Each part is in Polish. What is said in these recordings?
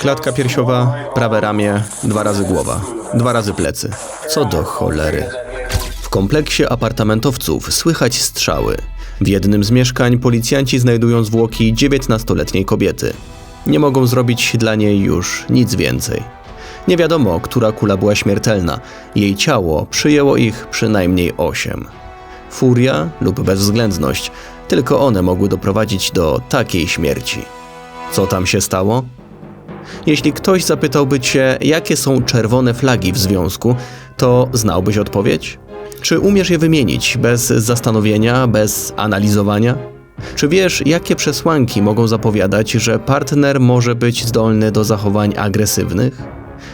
Klatka piersiowa, prawe ramię, dwa razy głowa, dwa razy plecy. Co do cholery. W kompleksie apartamentowców słychać strzały. W jednym z mieszkań policjanci znajdują zwłoki 19-letniej kobiety. Nie mogą zrobić dla niej już nic więcej. Nie wiadomo, która kula była śmiertelna. Jej ciało przyjęło ich przynajmniej osiem. Furia lub bezwzględność, tylko one mogły doprowadzić do takiej śmierci. Co tam się stało? Jeśli ktoś zapytałby cię, jakie są czerwone flagi w związku, to znałbyś odpowiedź? Czy umiesz je wymienić bez zastanowienia, bez analizowania? Czy wiesz, jakie przesłanki mogą zapowiadać, że partner może być zdolny do zachowań agresywnych?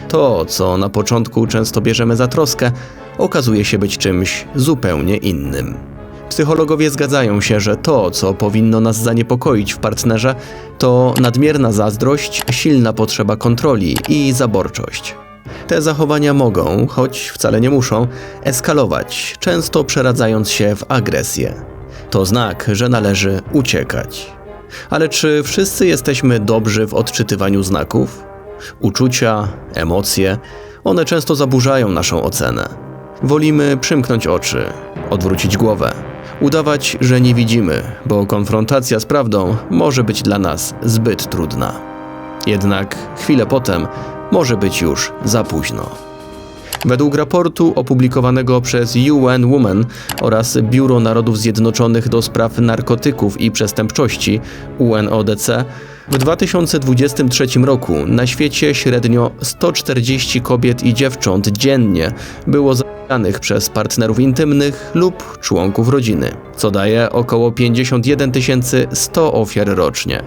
To, co na początku często bierzemy za troskę, okazuje się być czymś zupełnie innym. Psychologowie zgadzają się, że to, co powinno nas zaniepokoić w partnerze, to nadmierna zazdrość, silna potrzeba kontroli i zaborczość. Te zachowania mogą, choć wcale nie muszą, eskalować, często przeradzając się w agresję. To znak, że należy uciekać. Ale czy wszyscy jesteśmy dobrzy w odczytywaniu znaków? Uczucia, emocje, one często zaburzają naszą ocenę. Wolimy przymknąć oczy, odwrócić głowę, udawać, że nie widzimy, bo konfrontacja z prawdą może być dla nas zbyt trudna. Jednak chwilę potem może być już za późno. Według raportu opublikowanego przez UN Women oraz Biuro Narodów Zjednoczonych do spraw narkotyków i przestępczości UNODC w 2023 roku na świecie średnio 140 kobiet i dziewcząt dziennie było zabijanych przez partnerów intymnych lub członków rodziny, co daje około 51 100 ofiar rocznie.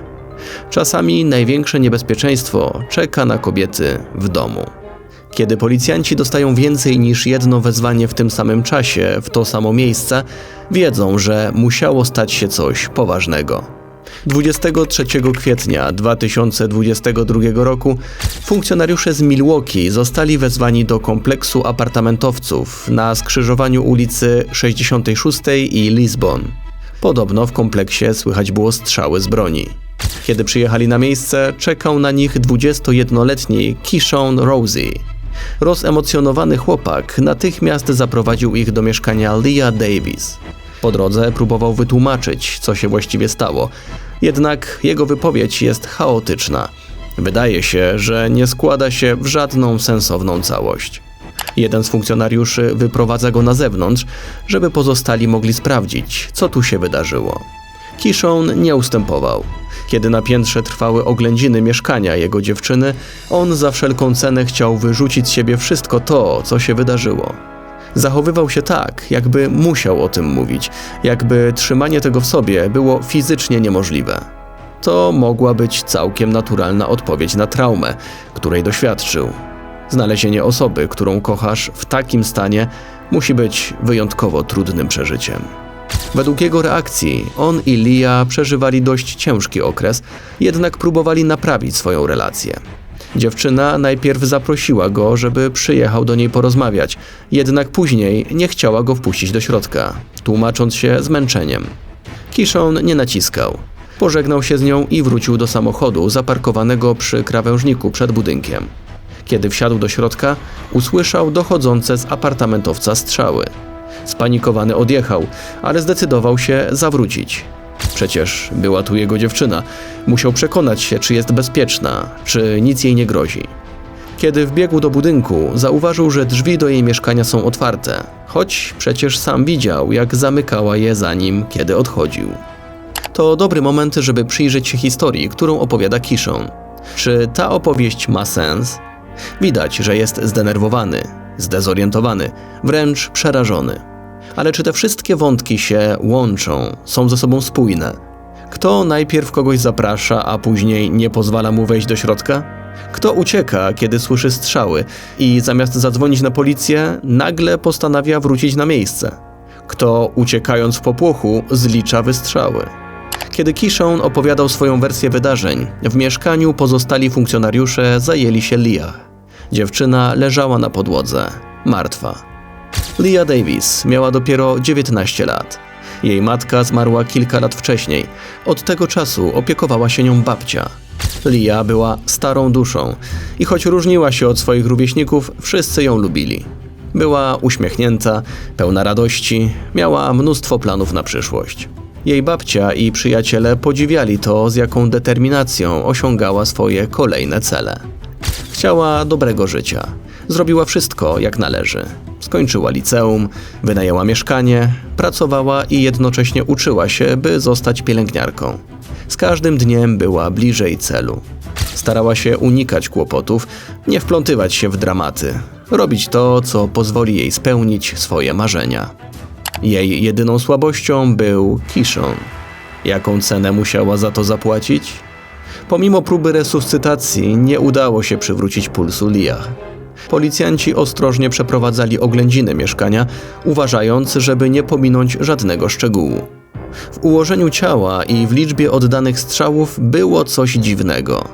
Czasami największe niebezpieczeństwo czeka na kobiety w domu. Kiedy policjanci dostają więcej niż jedno wezwanie w tym samym czasie, w to samo miejsce, wiedzą, że musiało stać się coś poważnego. 23 kwietnia 2022 roku funkcjonariusze z Milwaukee zostali wezwani do kompleksu apartamentowców na skrzyżowaniu ulicy 66 i Lisbon. Podobno w kompleksie słychać było strzały z broni. Kiedy przyjechali na miejsce, czekał na nich 21-letni Kishon Rosie. Rozemocjonowany chłopak natychmiast zaprowadził ich do mieszkania Leah Davis. Po drodze próbował wytłumaczyć, co się właściwie stało, jednak jego wypowiedź jest chaotyczna. Wydaje się, że nie składa się w żadną sensowną całość. Jeden z funkcjonariuszy wyprowadza go na zewnątrz, żeby pozostali mogli sprawdzić, co tu się wydarzyło. Kishon nie ustępował. Kiedy na piętrze trwały oględziny mieszkania jego dziewczyny, on za wszelką cenę chciał wyrzucić z siebie wszystko to, co się wydarzyło. Zachowywał się tak, jakby musiał o tym mówić, jakby trzymanie tego w sobie było fizycznie niemożliwe. To mogła być całkiem naturalna odpowiedź na traumę, której doświadczył. Znalezienie osoby, którą kochasz w takim stanie, musi być wyjątkowo trudnym przeżyciem. Według jego reakcji, on i Lia przeżywali dość ciężki okres, jednak próbowali naprawić swoją relację. Dziewczyna najpierw zaprosiła go, żeby przyjechał do niej porozmawiać, jednak później nie chciała go wpuścić do środka, tłumacząc się zmęczeniem. Kishon nie naciskał. Pożegnał się z nią i wrócił do samochodu zaparkowanego przy krawężniku przed budynkiem. Kiedy wsiadł do środka, usłyszał dochodzące z apartamentowca strzały. Spanikowany odjechał, ale zdecydował się zawrócić. Przecież była tu jego dziewczyna. Musiał przekonać się, czy jest bezpieczna, czy nic jej nie grozi. Kiedy wbiegł do budynku, zauważył, że drzwi do jej mieszkania są otwarte, choć przecież sam widział, jak zamykała je za nim, kiedy odchodził. To dobry moment, żeby przyjrzeć się historii, którą opowiada Kishon. Czy ta opowieść ma sens? Widać, że jest zdenerwowany, zdezorientowany, wręcz przerażony. Ale czy te wszystkie wątki się łączą, są ze sobą spójne? Kto najpierw kogoś zaprasza, a później nie pozwala mu wejść do środka? Kto ucieka, kiedy słyszy strzały i zamiast zadzwonić na policję, nagle postanawia wrócić na miejsce? Kto uciekając w popłochu zlicza wystrzały? Kiedy Kishon opowiadał swoją wersję wydarzeń, w mieszkaniu pozostali funkcjonariusze zajęli się Liah. Dziewczyna leżała na podłodze, martwa. Leah Davis miała dopiero 19 lat. Jej matka zmarła kilka lat wcześniej. Od tego czasu opiekowała się nią babcia. Lia była starą duszą i choć różniła się od swoich rówieśników, wszyscy ją lubili. Była uśmiechnięta, pełna radości, miała mnóstwo planów na przyszłość. Jej babcia i przyjaciele podziwiali to, z jaką determinacją osiągała swoje kolejne cele. Chciała dobrego życia. Zrobiła wszystko jak należy. Skończyła liceum, wynajęła mieszkanie, pracowała i jednocześnie uczyła się, by zostać pielęgniarką. Z każdym dniem była bliżej celu. Starała się unikać kłopotów, nie wplątywać się w dramaty, robić to, co pozwoli jej spełnić swoje marzenia. Jej jedyną słabością był Kishon. Jaką cenę musiała za to zapłacić? Pomimo próby resuscytacji nie udało się przywrócić pulsu Liach. Policjanci ostrożnie przeprowadzali oględziny mieszkania, uważając, żeby nie pominąć żadnego szczegółu. W ułożeniu ciała i w liczbie oddanych strzałów było coś dziwnego,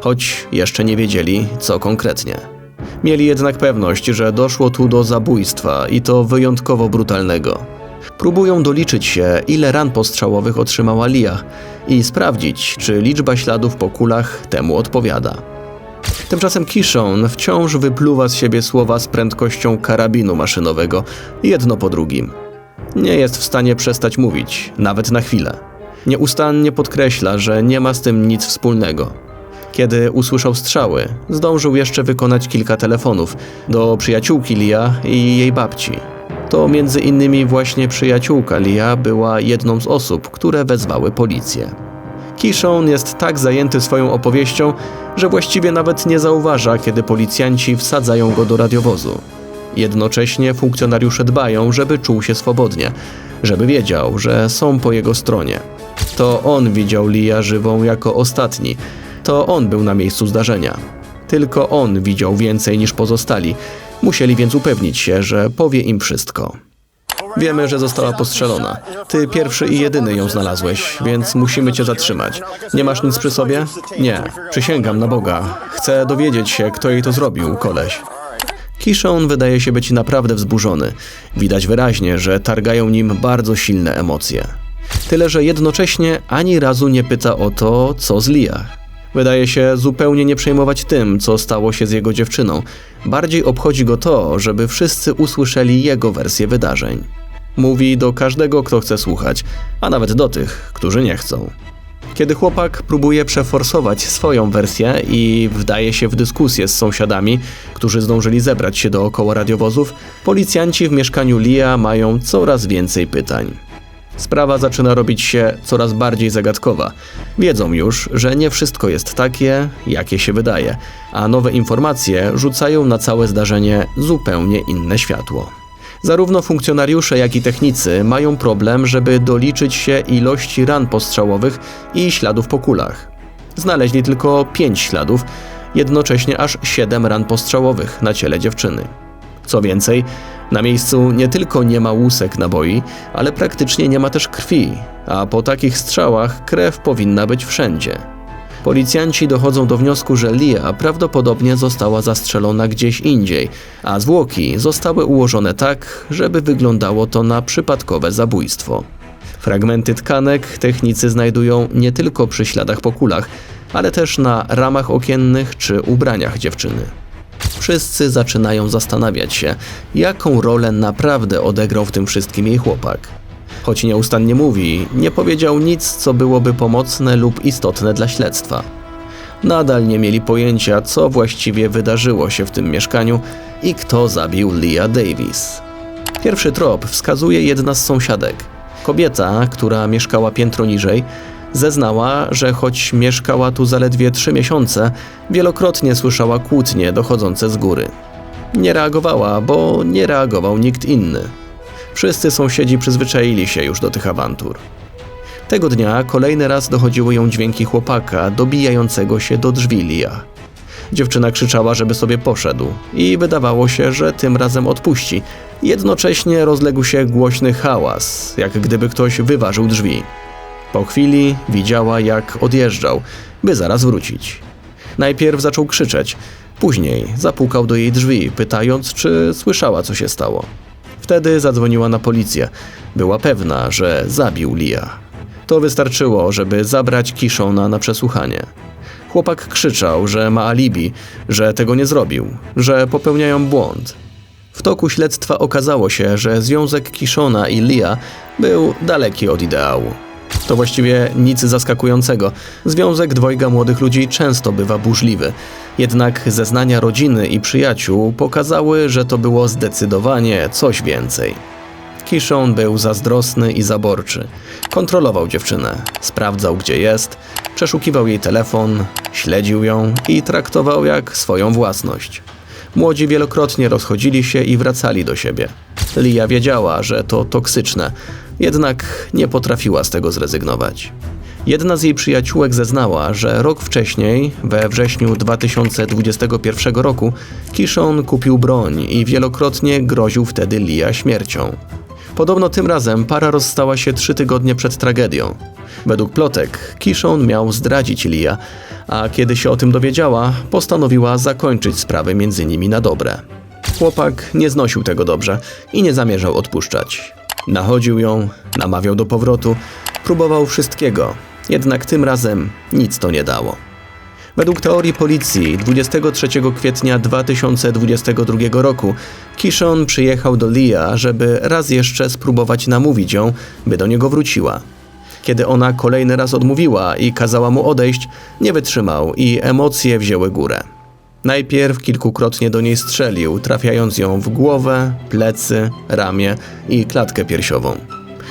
choć jeszcze nie wiedzieli, co konkretnie. Mieli jednak pewność, że doszło tu do zabójstwa i to wyjątkowo brutalnego. Próbują doliczyć się, ile ran postrzałowych otrzymała Lia i sprawdzić, czy liczba śladów po kulach temu odpowiada. Tymczasem Kishon wciąż wypluwa z siebie słowa z prędkością karabinu maszynowego, jedno po drugim. Nie jest w stanie przestać mówić, nawet na chwilę. Nieustannie podkreśla, że nie ma z tym nic wspólnego. Kiedy usłyszał strzały, zdążył jeszcze wykonać kilka telefonów do przyjaciółki Lia i jej babci. To między innymi właśnie przyjaciółka Lia była jedną z osób, które wezwały policję. Kishon jest tak zajęty swoją opowieścią, że właściwie nawet nie zauważa, kiedy policjanci wsadzają go do radiowozu. Jednocześnie funkcjonariusze dbają, żeby czuł się swobodnie, żeby wiedział, że są po jego stronie. To on widział Lia żywą jako ostatni, to on był na miejscu zdarzenia. Tylko on widział więcej niż pozostali, musieli więc upewnić się, że powie im wszystko. Wiemy, że została postrzelona. Ty pierwszy i jedyny ją znalazłeś, więc musimy cię zatrzymać. Nie masz nic przy sobie? Nie. Przysięgam na Boga. Chcę dowiedzieć się, kto jej to zrobił, koleś. Kishon wydaje się być naprawdę wzburzony. Widać wyraźnie, że targają nim bardzo silne emocje. Tyle, że jednocześnie ani razu nie pyta o to, co z Liach. Wydaje się zupełnie nie przejmować tym, co stało się z jego dziewczyną. Bardziej obchodzi go to, żeby wszyscy usłyszeli jego wersję wydarzeń. Mówi do każdego, kto chce słuchać, a nawet do tych, którzy nie chcą. Kiedy chłopak próbuje przeforsować swoją wersję i wdaje się w dyskusję z sąsiadami, którzy zdążyli zebrać się dookoła radiowozów, policjanci w mieszkaniu Lia mają coraz więcej pytań. Sprawa zaczyna robić się coraz bardziej zagadkowa. Wiedzą już, że nie wszystko jest takie, jakie się wydaje, a nowe informacje rzucają na całe zdarzenie zupełnie inne światło. Zarówno funkcjonariusze, jak i technicy mają problem, żeby doliczyć się ilości ran postrzałowych i śladów po kulach. Znaleźli tylko pięć śladów, jednocześnie aż siedem ran postrzałowych na ciele dziewczyny. Co więcej, na miejscu nie tylko nie ma łusek naboi, ale praktycznie nie ma też krwi, a po takich strzałach krew powinna być wszędzie. Policjanci dochodzą do wniosku, że Lia prawdopodobnie została zastrzelona gdzieś indziej, a zwłoki zostały ułożone tak, żeby wyglądało to na przypadkowe zabójstwo. Fragmenty tkanek technicy znajdują nie tylko przy śladach po kulach, ale też na ramach okiennych czy ubraniach dziewczyny. Wszyscy zaczynają zastanawiać się, jaką rolę naprawdę odegrał w tym wszystkim jej chłopak. Choć nieustannie mówi, nie powiedział nic, co byłoby pomocne lub istotne dla śledztwa. Nadal nie mieli pojęcia, co właściwie wydarzyło się w tym mieszkaniu i kto zabił Leah Davis. Pierwszy trop wskazuje jedna z sąsiadek. Kobieta, która mieszkała piętro niżej, zeznała, że choć mieszkała tu zaledwie trzy miesiące, wielokrotnie słyszała kłótnie dochodzące z góry. Nie reagowała, bo nie reagował nikt inny. Wszyscy sąsiedzi przyzwyczaili się już do tych awantur. Tego dnia kolejny raz dochodziły ją dźwięki chłopaka dobijającego się do drzwi Lia. Dziewczyna krzyczała, żeby sobie poszedł i wydawało się, że tym razem odpuści. Jednocześnie rozległ się głośny hałas, jak gdyby ktoś wyważył drzwi. Po chwili widziała, jak odjeżdżał, by zaraz wrócić. Najpierw zaczął krzyczeć, później zapukał do jej drzwi, pytając, czy słyszała, co się stało. Wtedy zadzwoniła na policję. Była pewna, że zabił Lia. To wystarczyło, żeby zabrać Kishona na przesłuchanie. Chłopak krzyczał, że ma alibi, że tego nie zrobił, że popełniają błąd. W toku śledztwa okazało się, że związek Kishona i Lia był daleki od ideału. To właściwie nic zaskakującego. Związek dwojga młodych ludzi często bywa burzliwy. Jednak zeznania rodziny i przyjaciół pokazały, że to było zdecydowanie coś więcej. Kishon był zazdrosny i zaborczy. Kontrolował dziewczynę, sprawdzał gdzie jest, przeszukiwał jej telefon, śledził ją i traktował jak swoją własność. Młodzi wielokrotnie rozchodzili się i wracali do siebie. Lia wiedziała, że to toksyczne, jednak nie potrafiła z tego zrezygnować. Jedna z jej przyjaciółek zeznała, że rok wcześniej, we wrześniu 2021 roku, Kishon kupił broń i wielokrotnie groził wtedy Lia śmiercią. Podobno tym razem para rozstała się trzy tygodnie przed tragedią. Według plotek Kishon miał zdradzić Lia, a kiedy się o tym dowiedziała, postanowiła zakończyć sprawę między nimi na dobre. Chłopak nie znosił tego dobrze i nie zamierzał odpuszczać. Nachodził ją, namawiał do powrotu, próbował wszystkiego, jednak tym razem nic to nie dało. Według teorii policji 23 kwietnia 2022 roku Kishon przyjechał do Lia, żeby raz jeszcze spróbować namówić ją, by do niego wróciła. Kiedy ona kolejny raz odmówiła i kazała mu odejść, nie wytrzymał i emocje wzięły górę. Najpierw kilkukrotnie do niej strzelił, trafiając ją w głowę, plecy, ramię i klatkę piersiową.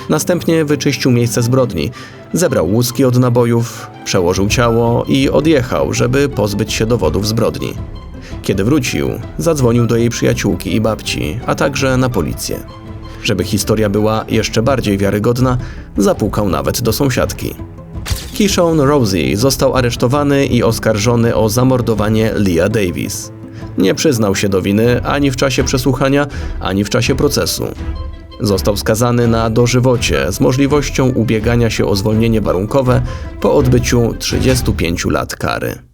Następnie wyczyścił miejsce zbrodni, zebrał łuski od nabojów, przełożył ciało i odjechał, żeby pozbyć się dowodów zbrodni. Kiedy wrócił, zadzwonił do jej przyjaciółki i babci, a także na policję. Żeby historia była jeszcze bardziej wiarygodna, zapukał nawet do sąsiadki. Kishon Rosie został aresztowany i oskarżony o zamordowanie Leah Davis. Nie przyznał się do winy ani w czasie przesłuchania, ani w czasie procesu. Został skazany na dożywocie z możliwością ubiegania się o zwolnienie warunkowe po odbyciu 35 lat kary.